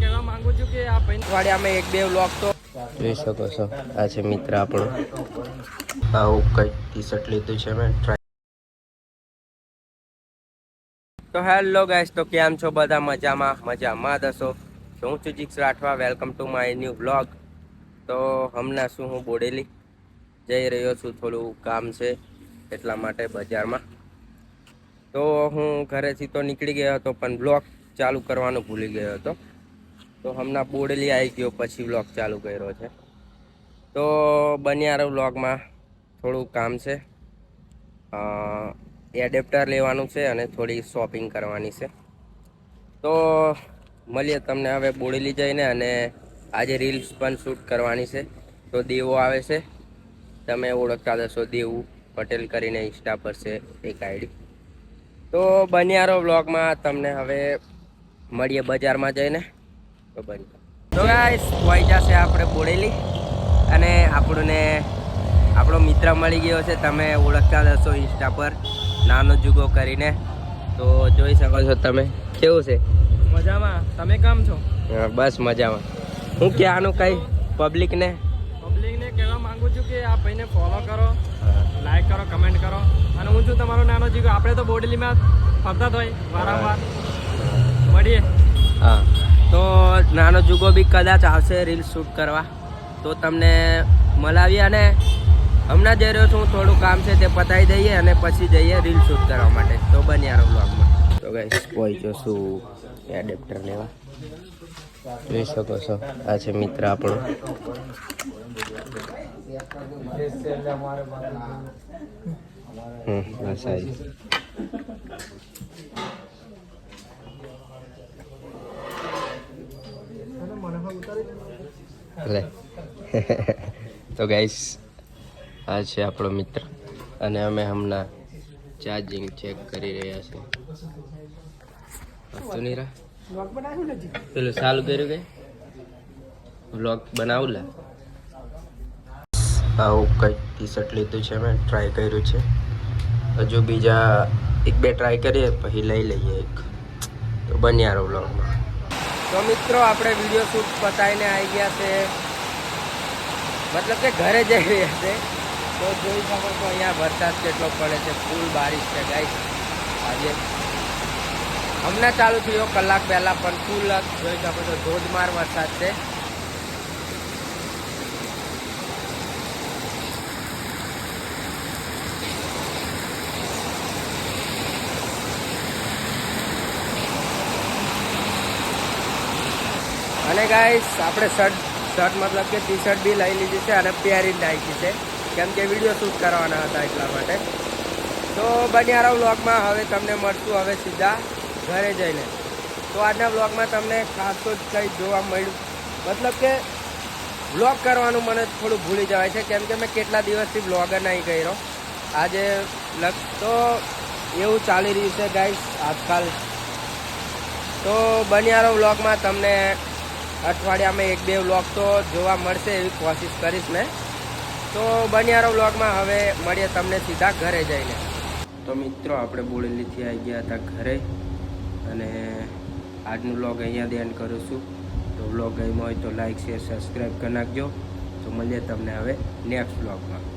કહેવા માંગુ છું કે આ ભાઈ અઠવાડિયામાં એક બે વ્લોગ તો જોઈ શકો છો. આ છે મિત્ર આપણો. આવું કંઈક ટી શર્ટ લીધું છે મેં. ટ્રાય તો હેલો ગાઈસ તો કેમ છો બધા? મજામાં? મજામાં દસો. તો હું છું જીક્સ Rathwa. Welcome to my new vlog તો હમણાં શું હું બોડેલી જઈ રહ્યો છું. થોડું કામ છે એટલા માટે બજારમાં. તો હું ઘરેથી તો નીકળી ગયો હતો પણ બ્લોગ ચાલુ કરવાનું ભૂલી ગયો હતો. તો હમણાં બોડલી આવી ગયો, પછી વ્લોગ ચાલુ કર્યો છે. તો બન્યારો વ્લોગમાં થોડું કામ છે. એડેપ્ટર લેવાનું છે અને થોડી શોપિંગ કરવાની છે. તો મળીએ તમને હવે બોડેલી જઈને અને આજે રીલ્સ પણ શૂટ કરવાની છે. તો દેવો આવે છે. તમે ઓળખતા જશો દેવું. પટેલ કરીને ઇન્સ્ટા પર છે એક આઈડી તો બન્યારો વ્લોગમાં તમને હવે મળીએ બજારમાં જઈને. તો ગાઈસ વહી જશે આપણે બોડેલી. અને આપણને આપણો મિત્ર મળી ગયો છે. તમે ઓળખતા હશો ઇન્સ્ટા પર. નાનો જુગો કરીને. તો જોઈ શકો છો તમે. કેવું છે? મજામાં. તમે કેમ છો? હા, બસ મજામાં. હું ક્યાંનું કઈ પબ્લિકને પબ્લિકને કહેવા માંગુ છું કે આ ભાઈને ફોલો કરો લાઈક કરો કમેન્ટ કરો. અને હું છું તમારો નાનો જીગો. આપણે તો બોડેલીમાં ફરતા જ હોય વારંવાર. મળીએ. હા. તો નાનો જુગો બી કદાચ આવશે રીલ શૂટ કરવા. તો તમને મળાવીએ અને હમણાં જઈ રહ્યો છું થોડું કામ છે તે પતાવી દઈએ અને પછી જઈએ રીલ શૂટ કરવા માટે. તો બન્યા વ્લોગમાં તો ગાઈસ પહોંચ્યો છું એડેપ્ટર લેવા? જોઈ શકો છો. આ છે મિત્ર આપણો. હમ સારી લે. તો ગાઈસ આ છે આપણો મિત્ર અને અમે હમણાં ચાર્જિંગ ચેક કરી રહ્યા છીએ. પેલું સારું કર્યું કે? વ્લોગ બનાવું લે. આવું કંઈક ટી શર્ટ લીધું છે મેં ટ્રાય કર્યું છે. હજુ બીજા એક બે ટ્રાય કરીએ પછી લઈ લઈએ એક. તો બન્યા રહો વ્લોગમાં તો મિત્રો, આપણે વીડિયો શૂટ પતાવીને આવી ગયા છે. મતલબ કે ઘરે જઈ રહ્યા છે. તો જોઈ શકો તો અહીંયા વરસાદ કેટલો પડે છે. ફૂલ બારિશ છે ગાઈસ આજે હમણાં ચાલુ થયો કલાક પહેલાં, પણ ફૂલ જોઈ શકો તો ધોધમાર વરસાદ છે. અને ગાઈસ આપણે શર્ટ શર્ટ મતલબ કે ટી શર્ટ બી લઈ લીધી છે અને પહેરી નાખી છે. કેમ કે વીડિયો શૂટ કરવાના હતા એટલા માટે. તો બન્યારા વ્લોગમાં હવે તમને મળશું હવે સીધા ઘરે જઈને. તો આજના વ્લોગમાં તમને ખાસ તો કંઈ જોવા મળ્યું, મતલબ કે વ્લોગ કરવાનું મને થોડું ભૂલી જવાય છે, કેમ કે મેં કેટલા દિવસથી વ્લોગર નહીં કર્યો. આજે તો એવું ચાલી રહ્યું છે ગાઈસ આજકાલ. તો બન્યારો વ્લોગમાં તમને અઠવાડિયામાં એક બે વ્લોગ તો જોવા મળશે એવી કોશિશ કરીશ મેં. તો બન્યારો વ્લોગમાં હવે મળીએ તમને સીધા ઘરે જઈને. તો મિત્રો, આપણે બોડેલીથી આવી ગયા હતા ઘરે અને આજનું વ્લોગ અહીંયા ધ્યાન કરું છું. તો વ્લોગ ગમ્યો હોય તો લાઈક શેર સબસ્ક્રાઈબ કરી નાખજો. તો મળીએ તમને હવે નેક્સ્ટ વ્લોગમાં.